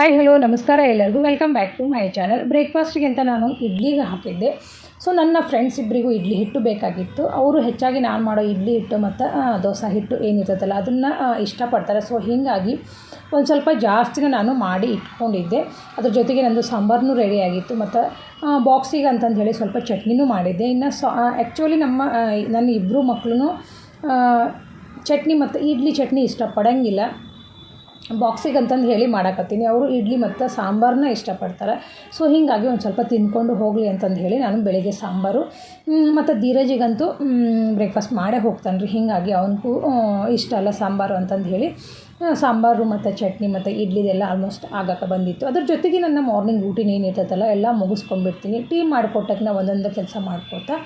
Hi hello ನಮಸ್ಕಾರ ಎಲ್ಲರಿಗೂ. Welcome back to my channel ಬ್ರೇಕ್ಫಾಸ್ಟಿಗೆ ನಾನು ಇಡ್ಲಿಗೆ ಹಾಕಿದ್ದೆ. ಸೊ ನನ್ನ ಫ್ರೆಂಡ್ಸ್ ಇಬ್ಬರಿಗೂ ಇಡ್ಲಿ ಹಿಟ್ಟು ಬೇಕಾಗಿತ್ತು. ಅವರು ಹೆಚ್ಚಾಗಿ ನಾನು ಮಾಡೋ ಇಡ್ಲಿ ಹಿಟ್ಟು ಮತ್ತು ದೋಸೆ ಹಿಟ್ಟು ಏನಿರ್ತದಲ್ಲ ಅದನ್ನು ಇಷ್ಟಪಡ್ತಾರೆ. ಸೊ ಹೀಗಾಗಿ ಒಂದು ಸ್ವಲ್ಪ ಜಾಸ್ತಿನೇ ನಾನು ಮಾಡಿ ಇಟ್ಕೊಂಡಿದ್ದೆ. ಅದ್ರ ಜೊತೆಗೆ ನಂದು ರೆಡಿ ರೆಡಿಯಾಗಿತ್ತು ಮತ್ತು ಬಾಕ್ಸಿಗೆ ಅಂತಂದು ಹೇಳಿ ಸ್ವಲ್ಪ ಚಟ್ನಿನೂ ಮಾಡಿದ್ದೆ. ಇನ್ನು ಸಾ ಆ್ಯಕ್ಚುಲಿ ನಮ್ಮ ನನ್ನ ಇಬ್ಬರು ಮಕ್ಕಳು ಚಟ್ನಿ ಮತ್ತು ಇಡ್ಲಿ ಚಟ್ನಿ ಇಷ್ಟಪಡೋಂಗಿಲ್ಲ. ಬಾಕ್ಸಿಗೆ ಅಂತಂದು ಹೇಳಿ ಮಾಡಕತ್ತೀನಿ. ಅವರು ಇಡ್ಲಿ ಮತ್ತು ಸಾಂಬಾರನ್ನ ಇಷ್ಟಪಡ್ತಾರೆ. ಸೊ ಹೀಗಾಗಿ ಒಂದು ಸ್ವಲ್ಪ ತಿಂದ್ಕೊಂಡು ಹೋಗಲಿ ಅಂತಂದು ಹೇಳಿ ನಾನು ಬೆಳಿಗ್ಗೆ ಸಾಂಬಾರು. ಮತ್ತು ಧೀರಜಿಗಂತೂ ಬ್ರೇಕ್ಫಾಸ್ಟ್ ಮಾಡೇ ಹೋಗ್ತಾನೆ ರೀ. ಹೀಗಾಗಿ ಅವನಿಗೂ ಇಷ್ಟ ಅಲ್ಲ ಸಾಂಬಾರು ಅಂತಂದು ಹೇಳಿ. ಸಾಂಬಾರು ಮತ್ತು ಚಟ್ನಿ ಮತ್ತು ಇಡ್ಲಿದೆಲ್ಲ ಆಲ್ಮೋಸ್ಟ್ ಆಗಕ್ಕೆ ಬಂದಿತ್ತು. ಅದ್ರ ಜೊತೆಗೆ ನನ್ನ ಮಾರ್ನಿಂಗ್ ರೂಟೀನ್ ಏನಿರ್ತೈತಲ್ಲ ಎಲ್ಲ ಮುಗಿಸ್ಕೊಂಡ್ಬಿಡ್ತೀನಿ. ಟೀ ಮಾಡಿಕೊಟ್ಟಕ್ಕೆ ನಾ ಒಂದೊಂದು ಕೆಲಸ ಮಾಡ್ಕೊತಾ.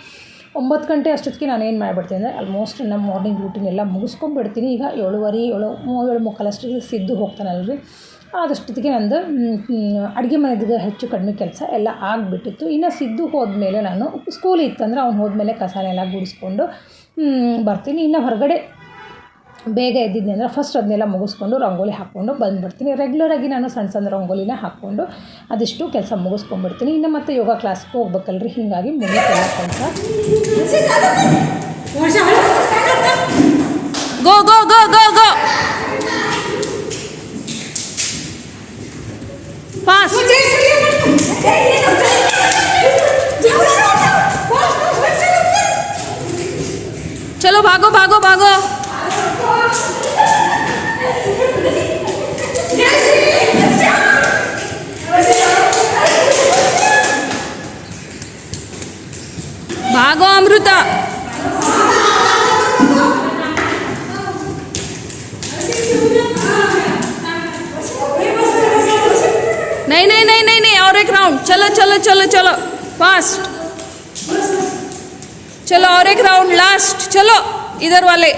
ಒಂಬತ್ತು ಗಂಟೆ ಅಷ್ಟೊತ್ತಿಗೆ ನಾನು ಏನು ಮಾಡಿಬಿಡ್ತೀನಿ ಅಂದರೆ ಆಲ್ಮೋಸ್ಟ್ ನಮ್ಮ ಮಾರ್ನಿಂಗ್ ರೂಟೀನ್ ಎಲ್ಲ ಮುಗಿಸ್ಕೊಂಡ್ಬಿಡ್ತೀನಿ. ಈಗ ಏಳುವರೆ, ಏಳು ಏಳು ಅಷ್ಟೊತ್ತಿಗೆ ಸಿದ್ದು ಹೋಗ್ತಾನಲ್ರಿ. ಆದಷ್ಟೊತ್ತಿಗೆ ನಂದು ಅಡುಗೆ ಮನೆದು ಹೆಚ್ಚು ಕಡಿಮೆ ಕೆಲಸ ಎಲ್ಲ ಆಗಿಬಿಟ್ಟಿತ್ತು. ಇನ್ನು ಸಿದ್ದು ಹೋದ್ಮೇಲೆ ನಾನು ಸ್ಕೂಲ್ ಇತ್ತಂದ್ರೆ ಅವ್ನು ಹೋದ್ಮೇಲೆ ಕಸನೆಲ್ಲ ಗುಡಿಸ್ಕೊಂಡು ಬರ್ತೀನಿ. ಇನ್ನು ಹೊರಗಡೆ ಬೇಗ ಎದ್ದಿದ್ದೆ ಅಂದರೆ ಫಸ್ಟ್ ಅದನ್ನೆಲ್ಲ ಮುಗಿಸ್ಕೊಂಡು ರಂಗೋಲಿ ಹಾಕ್ಕೊಂಡು ಬಂದುಬಿಡ್ತೀನಿ. ರೆಗ್ಯುಲರಾಗಿ ನಾನು ಸಣ್ಣ ಸಣ್ಣ ರಂಗೋಲಿನ ಹಾಕ್ಕೊಂಡು ಅದಿಷ್ಟು ಕೆಲಸ ಮುಗಿಸ್ಕೊಂಡ್ಬಿಡ್ತೀನಿ. ಇನ್ನು ಮತ್ತೆ ಯೋಗ ಕ್ಲಾಸ್ಗೆ ಹೋಗ್ಬೇಕಲ್ರಿ. ಹೀಗಾಗಿ ಮುಗಿತೆಲ್ಲ ಕೆಲಸ ಗೋ ಗೋ ಗೋ go, भागो अमृता नहीं नहीं नहीं नहीं नहीं और एक राउंड चलो चलो चलो चलो फास्ट चलो और एक राउंड लास्ट चलो इधर वाले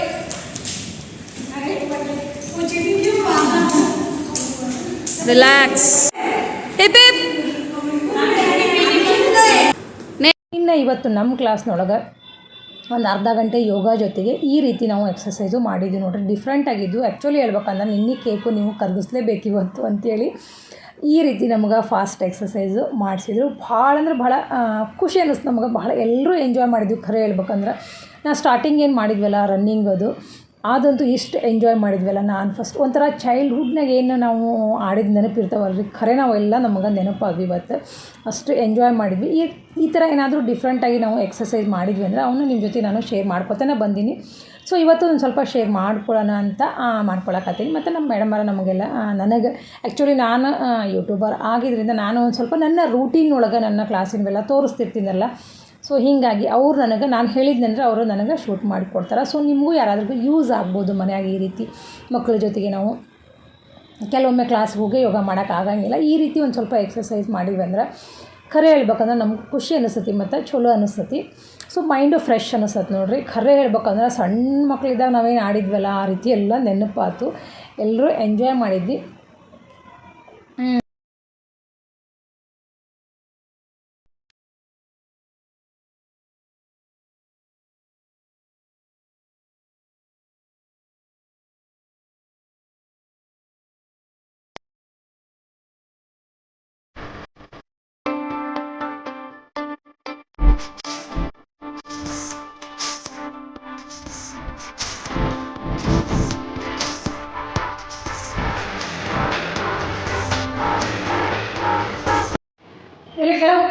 रिलैक्स हिप हिप ಇನ್ನು ಇವತ್ತು ನಮ್ಮ ಕ್ಲಾಸ್ನೊಳಗೆ ಒಂದು ಅರ್ಧ ಗಂಟೆ ಯೋಗ ಜೊತೆಗೆ ಈ ರೀತಿ ನಾವು ಎಕ್ಸಸೈಸು ಮಾಡಿದ್ವಿ. ನೋಡಿರಿ ಡಿಫ್ರೆಂಟ್ ಆಗಿದ್ದು ಆ್ಯಕ್ಚುಲಿ ಹೇಳ್ಬೇಕಂದ್ರೆ ನಿನ್ನೆ ಕೇಕು ನೀವು ಕರಗಿಸ್ಲೇಬೇಕಿವತ್ತು ಅಂತೇಳಿ ಈ ರೀತಿ ನಮ್ಗೆ ಫಾಸ್ಟ್ ಎಕ್ಸಸೈಸು ಮಾಡಿಸಿದ್ರು. ಭಾಳ ಅಂದ್ರೆ ಭಾಳ ಖುಷಿ ಅನ್ನಿಸ್ತು ನಮ್ಗೆ. ಭಾಳ ಎಲ್ಲರೂ ಎಂಜಾಯ್ ಮಾಡಿದ್ವಿ. ಖರೆ ಹೇಳ್ಬೇಕಂದ್ರೆ ನಾ ಸ್ಟಾರ್ಟಿಂಗ್ ಏನು ಮಾಡಿದ್ವಲ್ಲ ರನ್ನಿಂಗ್ ಅದು. ಅದಂತೂ ಇಷ್ಟು ಎಂಜಾಯ್ ಮಾಡಿದ್ವಲ್ಲ ನಾನು ಫಸ್ಟ್ ಒಂಥರ ಚೈಲ್ಡ್ಹುಡ್ನಾಗ ಏನು ನಾವು ಆಡಿದ ನೆನಪಿರ್ತಾವಲ್ರಿ? ಖರೆ ನಾವೆಲ್ಲ ನಮಗೆ ನೆನಪಾಗಿ ಇವತ್ತು. ಅಷ್ಟು ಎಂಜಾಯ್ ಮಾಡಿದ್ವಿ. ಈ ಈ ಥರ ಏನಾದರೂ ಡಿಫ್ರೆಂಟಾಗಿ ನಾವು ಎಕ್ಸಸೈಸ್ ಮಾಡಿದ್ವಿ ಅಂದರೆ ಅವನು ನಿಮ್ಮ ಜೊತೆ ನಾನು ಶೇರ್ ಮಾಡ್ಕೊತಾನೆ ಬಂದೀನಿ. ಸೊ ಇವತ್ತು ಒಂದು ಸ್ವಲ್ಪ ಶೇರ್ ಮಾಡ್ಕೊಳ್ಳೋಣ ಅಂತ ಮಾಡ್ಕೊಳಕತ್ತೀನಿ. ಮತ್ತು ನಮ್ಮ ಮೇಡಮರ ನಮಗೆಲ್ಲ ನನಗೆ ಆ್ಯಕ್ಚುಲಿ ನಾನು ಯೂಟ್ಯೂಬರ್ ಆಗಿದ್ದರಿಂದ ನಾನು ಒಂದು ಸ್ವಲ್ಪ ನನ್ನ ರೂಟೀನ್ ಒಳಗೆ ನನ್ನ ಕ್ಲಾಸಿನವೆಲ್ಲ ತೋರಿಸ್ತಿರ್ತೀನಲ್ಲ. ಸೊ ಹೀಗಾಗಿ ಅವ್ರು ನನಗೆ, ನಾನು ಹೇಳಿದ್ನಂದ್ರೆ ಅವರು ನನಗೆ ಶೂಟ್ ಮಾಡಿಕೊಡ್ತಾರೆ. ಸೊ ನಿಮಗೂ ಯಾರಾದ್ರಿಗೂ ಯೂಸ್ ಆಗ್ಬೋದು ಮನ್ಯಾಗ ಈ ರೀತಿ ಮಕ್ಕಳ ಜೊತೆಗೆ ನಾವು. ಕೆಲವೊಮ್ಮೆ ಕ್ಲಾಸ್ಗೆ ಹೋಗಿ ಯೋಗ ಮಾಡೋಕ್ಕಾಗಂಗಿಲ್ಲ ಈ ರೀತಿ ಒಂದು ಸ್ವಲ್ಪ ಎಕ್ಸಸೈಸ್ ಮಾಡಿದ್ವಿ ಅಂದ್ರೆ ಖರೆ ಹೇಳ್ಬೇಕಂದ್ರೆ ನಮ್ಗೆ ಖುಷಿ ಅನಿಸ್ತತಿ ಮತ್ತು ಚಲೋ ಅನಿಸ್ತತಿ ಸೊ ಮೈಂಡು ಫ್ರೆಶ್ ಅನಿಸ್ತತಿ ನೋಡಿರಿ. ಖರೆ ಹೇಳ್ಬೇಕಂದ್ರೆ ಸಣ್ಣ ಮಕ್ಕಳಿದ್ದಾಗ ನಾವೇನು ಆಡಿದ್ವಲ್ಲ, ಆ ರೀತಿ ಎಲ್ಲ ನೆನಪಾತು. ಎಲ್ಲರೂ ಎಂಜಾಯ್ ಮಾಡಿದ್ವಿ.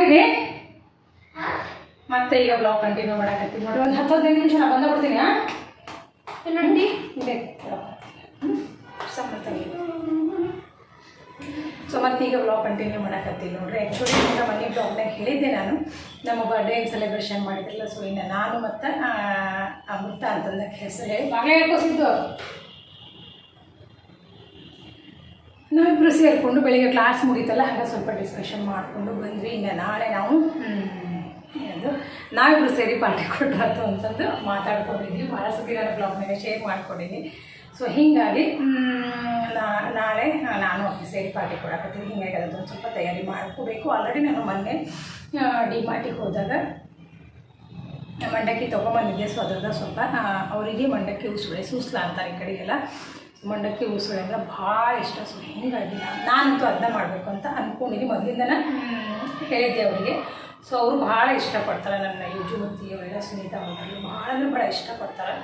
ಕೆಳಗೆ ಮತ್ತೆ ಈಗ ಬ್ಲಾಗ್ ಕಂಟಿನ್ಯೂ ಮಾಡಕತ್ತೀನಿ ನೋಡಿ. ಒಂದು ಹತ್ತು ಹದಿನೈದು ನಿಮಿಷ ನಾ ಬಂದ ಬಿಡ್ತೀನಿ ನೋಡಿ ಇದೆ. ಸೊ ಮತ್ತೆ ಈಗ. ಬ್ಲಾಗ್ ಕಂಟಿನ್ಯೂ ಮಾಡಕತ್ತೀನಿ ನೋಡ್ರಿ. ಆ್ಯಕ್ಚುಲಿ ಈಗ ಮನೆ ಬ್ಲಾಗ್ನಾಗ ಹೇಳಿದ್ದೆ ನಾನು. ನಮ್ಮ ಬರ್ಡೇ ಸೆಲೆಬ್ರೇಷನ್ ಮಾಡಿದ್ರಲ್ಲ ಸೊ ಇನ್ನು ನಾನು ಮತ್ತು ಅಮೃತ ಅಂತಂದ ಹೆಸರು ಹೇಳಿ. ಬಾಗ್ಲೇ ಹೇಳ್ಕೊಸಿದ್ದು. ನಾವಿಬ್ಬರು ಸೇರಿಕೊಂಡು ಬೆಳಿಗ್ಗೆ ಕ್ಲಾಸ್ ಮುಗೀತಲ್ಲ ಹಾಗೆ ಸ್ವಲ್ಪ ಡಿಸ್ಕಷನ್ ಮಾಡಿಕೊಂಡು ಬಂದ್ವಿ. ಇನ್ನು ನಾಳೆ ನಾವು ಅದು ನಾವಿಬ್ಬರು ಸೇರಿ ಪಾರ್ಟಿ ಕೊಟ್ಟಾತು ಅಂತಂದು ಮಾತಾಡ್ಕೊಂಡಿದ್ವಿ. ಭಾಳ ಸತಿ ನಾನು ಬ್ಲಾಗ್ನಾಗ ಶೇರ್ ಮಾಡ್ಕೊಂಡಿದ್ದೀನಿ ಸೊ ಹೀಗಾಗಿ ನಾಳೆ ನಾನು ಅವ್ರಿಗೆ ಸೇರಿ ಪಾರ್ಟಿ ಕೊಡಕತ್ತೀನಿ. ಹೀಗಾಗಿ ಅದೊಂದು ಸ್ವಲ್ಪ ತಯಾರಿ ಮಾಡ್ಕೋಬೇಕು. ಆಲ್ರೆಡಿ ನಾನು ಮೊನ್ನೆ ಡಿ ಮಾರ್ಟಿಗೆ ಹೋದಾಗ ಮಂಡಕ್ಕಿ ತೊಗೊಂಬಂದಿದ್ದೆ. ಸೊ ಅದ್ರದ್ದು ಸ್ವಲ್ಪ ಅವರಿಗೆ ಮಂಡಕ್ಕಿ ಉಸುಳೆ ಸೂಸ್ಲಾ ಅಂತಾರೆ ಈ ಕಡೆಗೆಲ್ಲ. ಮಂಡಕ್ಕಿ ಉಸುಳಿ ಅಂದ್ರೆ ಭಾಳ ಇಷ್ಟ. ಸೊ ಹಿಂಗಾಗಿ ನಾನಂತೂ ಅದನ್ನ ಮಾಡಬೇಕು ಅಂತ ಅಂದ್ಕೊಂಡಿದ್ದೀನಿ ಮೊದಲಿಂದನೇ ಹೇಳಿದ್ದೆ ಅವರಿಗೆ. ಸೊ ಅವರು ಭಾಳ ಇಷ್ಟಪಡ್ತಾರೆ ನನ್ನ ಯುಜುಮತಿ ಅವರೆಲ್ಲ ಸುನೀತಾ ಅವರೆಲ್ಲ ಭಾಳ ಅಂದ್ರೆ ಭಾಳ ಇಷ್ಟಪಡ್ತಾರೆ.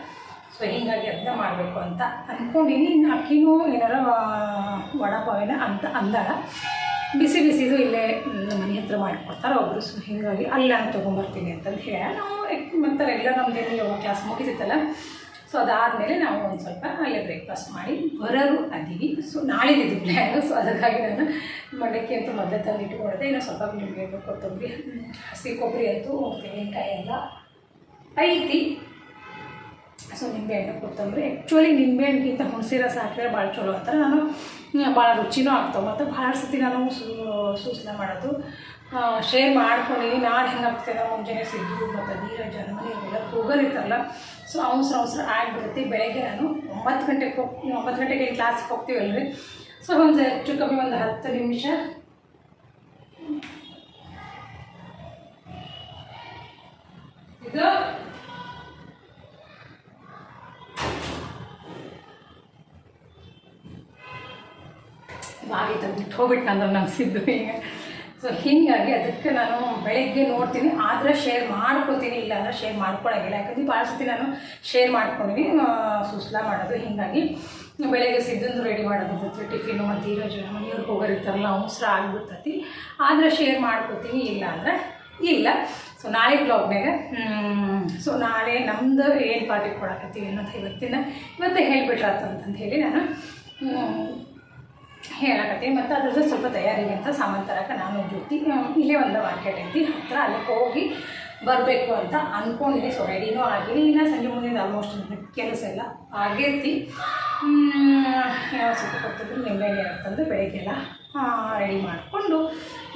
ಸೊ ಹಿಂಗಾಗಿ ಅದನ್ನ ಮಾಡಬೇಕು ಅಂತ ಅಂದ್ಕೊಂಡಿನಿ ಅಕ್ಕಿನೂ ಏನಾರ ವಡಪಾವಿನ ಅಂತ ಅಂದಾಗ ಬಿಸಿ ಬಿಸಿದು ಇಲ್ಲೇ ನಮ್ಮ ಮನೆ ಹತ್ರ ಮಾಡಿಕೊಡ್ತಾರೆ ಒಬ್ಬರು ಸೊ ಹಿಂಗಾಗಿ ಅಲ್ಲಿ ನಾನು ತೊಗೊಂಬರ್ತೀನಿ ಅಂತಂದು ಹೇಳ ನಾವು ಮತ್ತೆ ಎಲ್ಲ ನಮ್ಮದೇನು ಯೋಗ ಕ್ಲಾಸ್ ಮುಗಿತಿತ್ತಲ್ಲ ಸೊ ಅದಾದಮೇಲೆ ನಾವು ಒಂದು ಸ್ವಲ್ಪ ಅಲ್ಲೇ ಬ್ರೇಕ್ಫಾಸ್ಟ್ ಮಾಡಿ ಬರೋರು ಅದೀವಿ. ಸೊ ನಾಳಿದ್ದು ಪ್ಲ್ಯಾನು ಸೊ ಅದಕ್ಕಾಗಿ ನಾನು ಮಂಡಕ್ಕಿ ಅಂತೂ ಮೊದಲೇ ತಂದು ಇಟ್ಕೊಂಡಿದ್ದೆ ಇನ್ನೂ ಸ್ವಲ್ಪ ನಿಮಗೆ ಕೊತ್ತಂಬರಿ, ಹಸಿ ಕೊಬ್ಬರಿ ಅಂತೂ ತೆಂಗಿನಕಾಯಿ ಎಲ್ಲ ಐತಿ. ಸೊ ನಿಂಬೆಹಣ್ಣು ಕೊತ್ತಂಬರಿ. ಆ್ಯಕ್ಚುಲಿ ನಿಂಬೆಹಣ್ಣಿಗಿಂತ ಹುಣಸೆ ರಸ ಹಾಕಿದ್ರೆ ಭಾಳ ಚಲೋ. ಅಂತಾರೆ ನಾನು ಭಾಳ ರುಚಿನೂ ಆಗ್ತಾವೆ. ಮತ್ತು ಭಾಳ ಸತಿ ನಾನು ಸೂಚನೆ ಮಾಡೋದು. ಶೇರ್ ಮಾಡ್ಕೊಂಡಿನಿ ನಾಳೆ ಹೆಂಗೆ ಆಗ್ತದೆ? ಮುಂಜಾನೆ ಸಿದ್ದು ಮತ್ತು ಧೀರಜ್ ಹನುಮನಿ ಎಲ್ಲ ಹೋಗೋರು ಇರ್ತಾರಲ್ಲ ಸೊ ಅವಸರ ಅವಸರ ಆಗಿಬಿಡುತ್ತೆ. ಬೆಳಗ್ಗೆ ನಾನು ಒಂಬತ್ತು ಗಂಟೆಗೆ ಹೋಗಿ ಒಂಬತ್ತು ಗಂಟೆಗೆ ಕ್ಲಾಸ್ಗೆ ಹೋಗ್ತೀವಲ್ರಿ ಸೊ ಒಂದು ಹೆಚ್ಚು ಕಮ್ಮಿ ಒಂದು ಹತ್ತು ನಿಮಿಷ. ಇದು? ಬಾಗಿ ತೆಗ್ದಿಟ್ಟು ಹೋಗ್ಬಿಟ್ಟು ಅಂದ್ರೆ ನಂಗೆ ಸಿದ್ದು ಈಗ. ಸೊ ಹೀಗಾಗಿ ಅದಕ್ಕೆ ನಾನು ಬೆಳಗ್ಗೆ ನೋಡ್ತೀನಿ, ಆದರೆ ಶೇರ್ ಮಾಡ್ಕೋತೀನಿ ಇಲ್ಲ ಅಂದ್ರೆ ಶೇರ್ ಮಾಡ್ಕೊಳಂಗಿಲ್ಲ. ಯಾಕಂದ್ರೆ ಭಾಳ ಸತಿ ನಾನು ಶೇರ್ ಮಾಡ್ಕೊಂಡಿನಿ ಸುಸ್ಲ ಮಾಡೋದು. ಹೀಗಾಗಿ ಬೆಳಗ್ಗೆ ಸಿದ್ದಂದು ರೆಡಿ ಮಾಡೋದು ಇರ್ತೈತಿ ಟಿಫಿನು ಮತ್ತು ಈರೋಜು ಮನೆಯವ್ರಿಗೆ ಹೋಗೋರಿರ್ತಾರಲ್ಲ ಅವಸರ ಆಗಿಬಿಡ್ತೈತಿ. ಆದರೆ ಶೇರ್ ಮಾಡ್ಕೋತೀನಿ ಇಲ್ಲ ಅಂದರೆ ಇಲ್ಲ. ಸೊ ನಾಳೆ ಬ್ಲಾಗ್ನಾಗ ಸೊ ನಾಳೆ ನಮ್ಮದು ಏನು ಪಾರ್ಟಿ ಕೊಡಕತ್ತೀವಿ ಅನ್ನೋದು ಇವತ್ತಿನ ಇವತ್ತೇ ಹೇಳಿಬಿಟ್ರಾತು ಅಂತಂದು ಹೇಳಿ ನಾನು ಹೇಳಕತ್ತೀನಿ ಮತ್ತು ಅದ್ರದ್ದು ಸ್ವಲ್ಪ ತಯಾರಿಗೆ ಅಂತ ಸಾಮಾನು ತರಕ್ಕೆ ನಾನು ಜ್ಯೋತಿ ಇಲ್ಲೇ ಒಂದು ಮಾರ್ಕೆಟ್ ಐತಿ ಹತ್ತಿರ ಅಲ್ಲಿಗೆ ಹೋಗಿ ಬರಬೇಕು ಅಂತ ಅಂದ್ಕೊಂಡಿದ್ದೆ ಸೊ ರೆಡಿನೂ ಆಗಿನಿ ಇನ್ನು ಸಂಜೆ ಮುಂದಿನ ಆಲ್ಮೋಸ್ಟ್ ಕೆಲಸ ಎಲ್ಲ ಆಗೈತಿ. ಸ್ವಲ್ಪ ಕೊಡ್ತಿದ್ರು ನಿಂಬೆಹಣ್ಣು ತಂದು ಬೆಳಗ್ಗೆಲ್ಲ ರೆಡಿ ಮಾಡಿಕೊಂಡು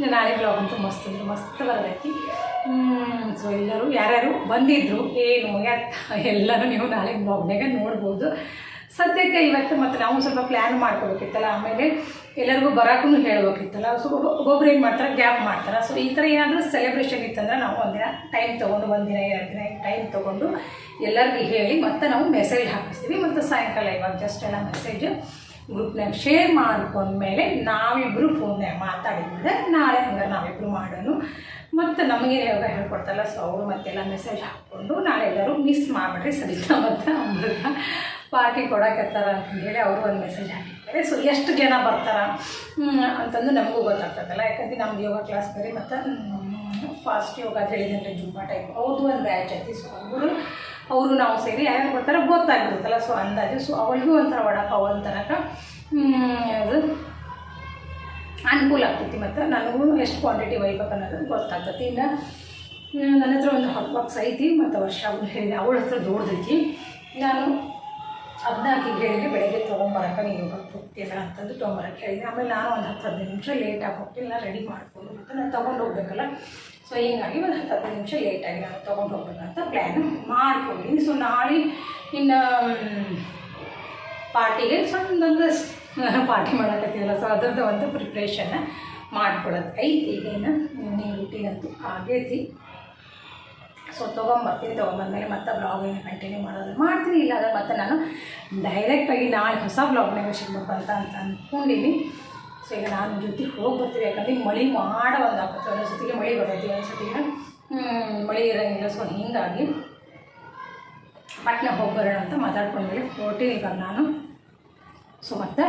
ನಾಳೆ ಬ್ಲಾಗ್ ಅಂತೂ ಮಸ್ತ್ ಅಂದ್ರೆ ಮಸ್ತ್ ಬರದೈತಿ ಸೊ ಎಲ್ಲರೂ ಯಾರ್ಯಾರು ಬಂದಿದ್ದರು ಏನು, ಯಾ, ಎಲ್ಲರೂ ನೀವು ನಾಳೆ ಬ್ಲಾಗ್ನಾಗ ನೋಡ್ಬೋದು. ಸದ್ಯಕ್ಕೆ ಇವತ್ತು ಮತ್ತು ನಾವು ಸ್ವಲ್ಪ ಪ್ಲ್ಯಾನ್ ಮಾಡ್ಕೋಬೇಕಿತ್ತಲ್ಲ ಆಮೇಲೆ ಎಲ್ಲರಿಗೂ ಬರೋಕ್ಕೂ ಹೇಳಬೇಕಿತ್ತಲ್ಲ, ಸೊ ಒಬ್ಬೊಬ್ರು ಏನು ಮಾಡ್ತಾರೆ ಗ್ಯಾಪ್ ಮಾಡ್ತಾರೆ. ಸೊ ಈ ಥರ ಏನಾದರೂ ಸೆಲೆಬ್ರೇಷನ್ ಇತ್ತಂದ್ರೆ ನಾವು ಒಂದಿನ ಟೈಮ್ ತೊಗೊಂಡು ಒಂದಿನ ಎರಡು ದಿನ ಟೈಮ್ ತೊಗೊಂಡು ಎಲ್ಲರಿಗೂ ಹೇಳಿ ಮತ್ತೆ ನಾವು ಮೆಸೇಜ್ ಹಾಕಿಸ್ತೀವಿ. ಮತ್ತು ಸಾಯಂಕಾಲ ಇವಾಗ ಜಸ್ಟ್ ಎಲ್ಲ ಮೆಸೇಜ್ ಗ್ರೂಪ್ನಾಗ ಶೇರ್ ಮಾಡ್ಕೊಂಡ್ಮೇಲೆ ನಾವಿಬ್ಬರು ಫೋನ್ನಾಗ ಮಾತಾಡಿದ್ರೆ ನಾಳೆ ಹಂಗೆ ನಾವಿಬ್ಬರು ಮಾಡೋಣ ಮತ್ತು ನಮಗೇನು ಯಾವಾಗ ಹೇಳ್ಕೊಡ್ತಾರಲ್ಲ ಸೊ ಅವರು ಮತ್ತೆಲ್ಲ ಮೆಸೇಜ್ ಹಾಕ್ಕೊಂಡು ನಾಳೆ ಎಲ್ಲರೂ ಮಿಸ್ ಮಾಡಿಬಿಡ್ರಿ ಸರಿತಾ ಮತ್ತು ಅಮೃತ. ಪಾರ್ಟಿ ಕೊಡಕತ್ತಾರ ಅಂತ ಹೇಳಿ ಅವರು ಒಂದು ಮೆಸೇಜ್ ಹಾಕಿರ್ತಾರೆ. ಸೊ ಎಷ್ಟು ಜನ ಬರ್ತಾರ? ಅಂತಂದು ನಮಗೂ ಗೊತ್ತಾಗ್ತದಲ್ಲ. ಯಾಕಂದ್ರೆ ನಮ್ದು ಯೋಗ ಕ್ಲಾಸ್ ಬರೀ ಮತ್ತು ಫಾಸ್ಟ್ ಯೋಗ ಅಂತ ಹೇಳಿದ್ರೆ ಜುಂಬಾ ಟೈಪ್ ಅವ್ರದ್ದು ಒಂದು ಬ್ಯಾಚ್ ಐತಿ. ಸೊ ಅವರು ಅವರು ನಾವು ಸೇರಿ ಯಾರ್ಯಾರು ಬರ್ತಾರೆ ಗೊತ್ತಾಗಿರುತ್ತಲ್ಲ ಸೊ ಅಂದಾಜು. ಸೊ ಅವಳಿಗೂ ಒಂಥರ ವಡಪಾವ್ ಅಂತನಕ ತನಕ ಅದು ಅನುಕೂಲ ಆಗ್ತೈತಿ ಮತ್ತು ನನಗೂ ಎಷ್ಟು ಕ್ವಾಂಟಿಟಿ ಒಯ್ಬೇಕು ಅನ್ನೋದು ಗೊತ್ತಾಗ್ತೈತಿ. ಇನ್ನು ನನ್ನ ಹತ್ರ ಒಂದು ಹಾಟ್ ಬಾಕ್ಸ್ ಐತಿ. ಮತ್ತು ವರ್ಷ ಹೇಳಿದೆ. ಅವಳ ಹತ್ರ ದೊಡ್ಡದೈತಿ ನಾನು ಅದನ್ನ ಆಕೆಗೆ ಹೇಳಿದ್ರೆ ಬೆಳಗ್ಗೆ ತೊಗೊಂಬರಕ್ಕೆ ನೀವು ಇವಾಗ ಹೋಗ್ತೀರ ಅಂತಂದು ತೊಗೊಂಬರಕ್ಕೆ ಹೇಳಿದೆ. ಆಮೇಲೆ ನಾನು ಒಂದು ಹತ್ತು ಹದಿನೈದು ನಿಮಿಷ ಲೇಟಾಗಿ ಹೋಗ್ತೀನಿ. ನಾನು ರೆಡಿ ಮಾಡ್ಕೊಂಡು ಮತ್ತು ನಾನು ತೊಗೊಂಡು ಹೋಗ್ಬೇಕಲ್ಲ. ಸೊ ಹಿಂಗಾಗಿ ಒಂದು ಹತ್ತು ಹದಿನೈದು ನಿಮಿಷ ಲೇಟಾಗಿ ನಾನು ತೊಗೊಂಡು ಹೋಗ್ಬೇಕಂತ ಪ್ಲ್ಯಾನ್ ಮಾಡ್ಕೊಂಡಿದ್ದೀನಿ ಸೊ ನಾಳೆ ಇನ್ನು ಪಾರ್ಟಿಗೆ ಸಣ್ಣದೊಂದು ಪಾರ್ಟಿ ಮಾಡಕತ್ತೀವಲ್ಲ ಸೊ ಅದರದ್ದು ಒಂದು ಪ್ರಿಪ್ರೇಷನ್ನ ಮಾಡ್ಕೊಳ್ಳೋದು ಐತಿ. ಈಗೇನು ನೀವು ಅಂತೂ ಆಗೈತಿ ಸೊ ತೊಗೊಂಬರ್ತೀನಿ ತೊಗೊಂಬಂದ್ಮೇಲೆ ಮತ್ತೆ ಬ್ಲಾಗ್ ಏನು ಕಂಟಿನ್ಯೂ ಮಾಡೋದು ಮಾಡ್ತೀನಿ. ಇಲ್ಲ ಅಂದ್ರೆ ಮತ್ತೆ ನಾನು ಡೈರೆಕ್ಟಾಗಿ ನಾಳೆ ಹೊಸ ಬ್ಲಾಗ್ನಾಗ ಸಿಗ್ಬೇಕು ಅಂತ ಅಂತ ಅಂದ್ಕೊಂಡಿನಿ ಸೊ ಈಗ ನಾನು ಜೊತೆ ಹೋಗಿ ಬರ್ತೀವಿ ಯಾಕಂದ್ರೆ ಮಳೆ ಮಾಡ ಒಂದು ಆಗುತ್ತೆ ಒಂದೊಂದು ಸತಿಗೆ ಮಳೆ ಬರ್ತೈತಿ, ಒಂದು ಸತಿಗೆ ಮಳೆ ಇರೋಂಗಿಲ್ಲ. ಸೊ ಹೀಗಾಗಿ ಪಟ್ನ ಹೋಗಿ ಬರೋಣ ಅಂತ ಮಾತಾಡ್ಕೊಂಡ್ಮೇಲೆ ಹೊರಟಿನಿ ಇವಾಗ ನಾನು. ಸೊ ಮತ್ತೆ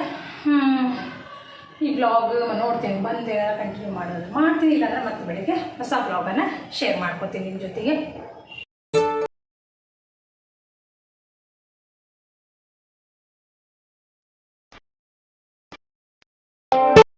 ಈ ಬ್ಲಾಗ್ ನೋಡ್ತೀನಿ, ಬಂದೆ ಕಂಟಿನ್ಯೂ ಮಾಡೋದು. ಮಾಡ್ತೀನಿ, ಇಲ್ಲಾಂದ್ರೆ ಮತ್ತೆ ಬೆಳಿಗ್ಗೆ ಹೊಸ ಬ್ಲಾಗನ್ನು ಶೇರ್ ಮಾಡ್ಕೊತೀನಿ ನಿಮ್ಮ ಜೊತೆಗೆ.